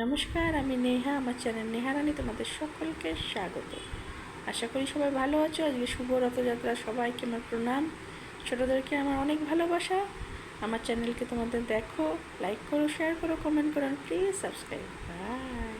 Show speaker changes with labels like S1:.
S1: নমস্কার, আমি নেহা, আমার চ্যানেল নেহারানি তোমাদের সকলকে স্বাগত। আশা করি সবাই ভালো আছো। আজকে শুভ রথযাত্রা, সবাইকে আমার প্রণাম। ছোটোদেরকে আমার অনেক ভালোবাসা। আমার চ্যানেলকে তোমাদের দেখো লাইক করো শেয়ার করো কমেন্ট করো প্লিজ সাবস্ক্রাইব বাই